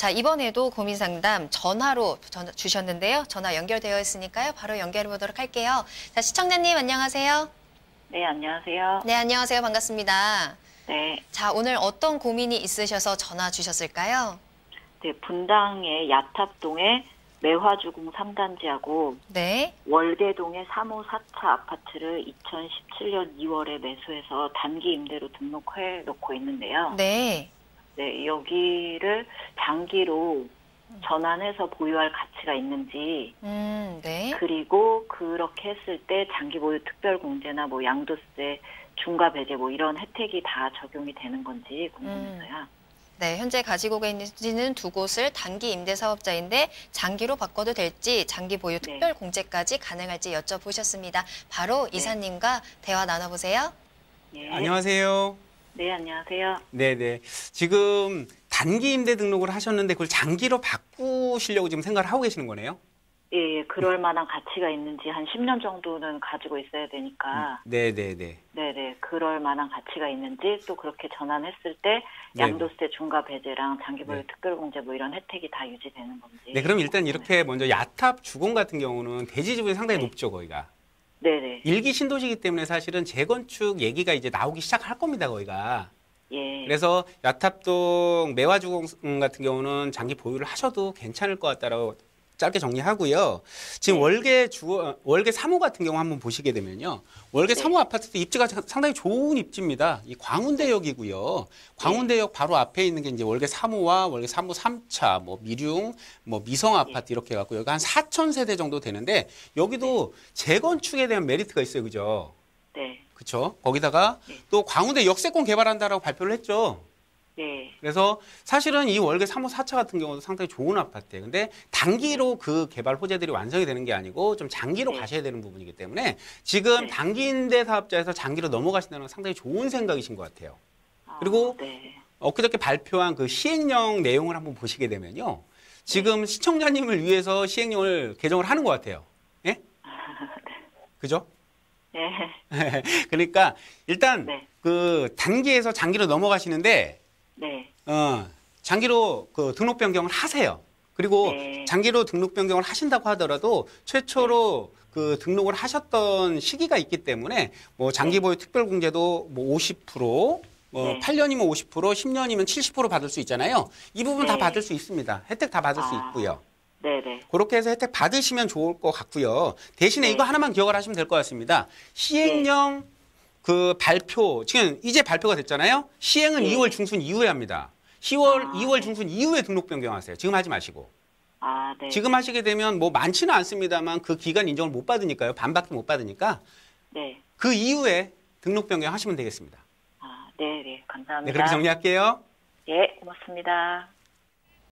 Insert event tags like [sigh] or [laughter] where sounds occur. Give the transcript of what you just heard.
자, 이번에도 고민 상담 전화로 전화 주셨는데요. 전화 연결되어 있으니까요. 바로 연결해 보도록 할게요. 자, 시청자님 안녕하세요. 네, 안녕하세요. 네, 안녕하세요. 반갑습니다. 네, 자, 오늘 어떤 고민이 있으셔서 전화 주셨을까요? 네 분당의 야탑동의 매화주공 3단지하고 네. 월계동의 3호 4차 아파트를 2017년 2월에 매수해서 단기 임대로 등록해 놓고 있는데요. 네. 네, 여기를 장기로 전환해서 보유할 가치가 있는지 음, 네. 그리고 그렇게 했을 때 장기 보유 특별 공제나 뭐 양도세 중과 배제 뭐 이런 혜택이 다 적용이 되는 건지 궁금해서요. 네, 현재 가지고 계시는 두 곳을 단기 임대 사업자인데 장기로 바꿔도 될지 장기 보유 네. 특별 공제까지 가능할지 여쭤보셨습니다. 바로 이사님과 대화 나눠보세요. 예. 안녕하세요. 네, 안녕하세요. 네네. 지금 단기 임대 등록을 하셨는데 그걸 장기로 바꾸시려고 지금 생각을 하고 계시는 거네요? 예, 예, 그럴 만한 가치가 있는지 한 10년 정도는 가지고 있어야 되니까, 네네네. 네네, 그럴 만한 가치가 있는지, 또 그렇게 전환했을 때 네. 양도세 중과 배제랑 장기보유 네. 특별공제 뭐 이런 혜택이 다 유지되는 건지. 네, 그럼 일단 이렇게 먼저 야탑 주공 같은 경우는 대지 지분이 상당히 네. 높죠, 거기가. 네네, 일기 신도시기 때문에 사실은 재건축 얘기가 이제 나오기 시작할 겁니다, 거기가. 예. 그래서 야탑동 매화주공 같은 경우는 장기 보유를 하셔도 괜찮을 것 같다라고 짧게 정리하고요. 지금 네. 월계 주 월계 3호 같은 경우 한번 보시게 되면요. 월계 네. 3호 아파트도 입지가 자- 상당히 좋은 입지입니다. 이 광운대역이고요. 광운대역 바로 앞에 있는 게 이제 월계 3호와 월계 3호 3차, 뭐 미룡, 뭐 미성 아파트 이렇게 갖고 여기 한 4천 세대 정도 되는데 여기도 재건축에 대한 메리트가 있어요, 그죠? 네, 그렇죠. 거기다가 네. 또 광운대 역세권 개발한다라고 발표를 했죠. 네, 그래서 사실은 이 월계 3호 4차 같은 경우도 상당히 좋은 아파트예요. 근데 단기로 그 개발 호재들이 완성이 되는 게 아니고 좀 장기로 네. 가셔야 되는 부분이기 때문에 지금 네. 단기 임대 사업자에서 장기로 넘어가신다는 건 상당히 좋은 생각이신 것 같아요. 아, 그리고 네, 엊그저께 발표한 그 시행령 내용을 한번 보시게 되면요. 지금 시청자님을 위해서 시행령을 개정을 하는 것 같아요. 예? 그죠? [laughs] 네, [laughs] 그러니까 일단 네. 그 단기에서 장기로 넘어가시는데 네, 어, 장기로 그 등록 변경을 하세요. 그리고 네. 장기로 등록 변경을 하신다고 하더라도 최초로 그 등록을 하셨던 시기가 있기 때문에 뭐 장기 보유 특별 공제도 뭐 50%, 뭐 네. 8년이면 50%, 10년이면 70% 받을 수 있잖아요. 이 부분 다 네. 받을 수 있습니다. 혜택 다 받을 수 아. 있고요. 네, 네, 그렇게 해서 혜택 받으시면 좋을 것 같고요. 대신에 네. 이거 하나만 기억을 하시면 될 것 같습니다. 시행령 그 발표 지금 이제 발표가 됐잖아요. 시행은 네. 2월 중순 이후에 합니다. 10월 아, 2월 네. 중순 이후에 등록 변경하세요. 지금 하지 마시고. 아, 네, 지금 하시게 되면 뭐 많지는 않습니다만 그 기간 인정을 못 받으니까요. 반밖에 못 받으니까 네, 그 이후에 등록 변경 하시면 되겠습니다. 아, 네, 네, 감사합니다. 네, 그렇게 정리할게요. 예, 고맙습니다.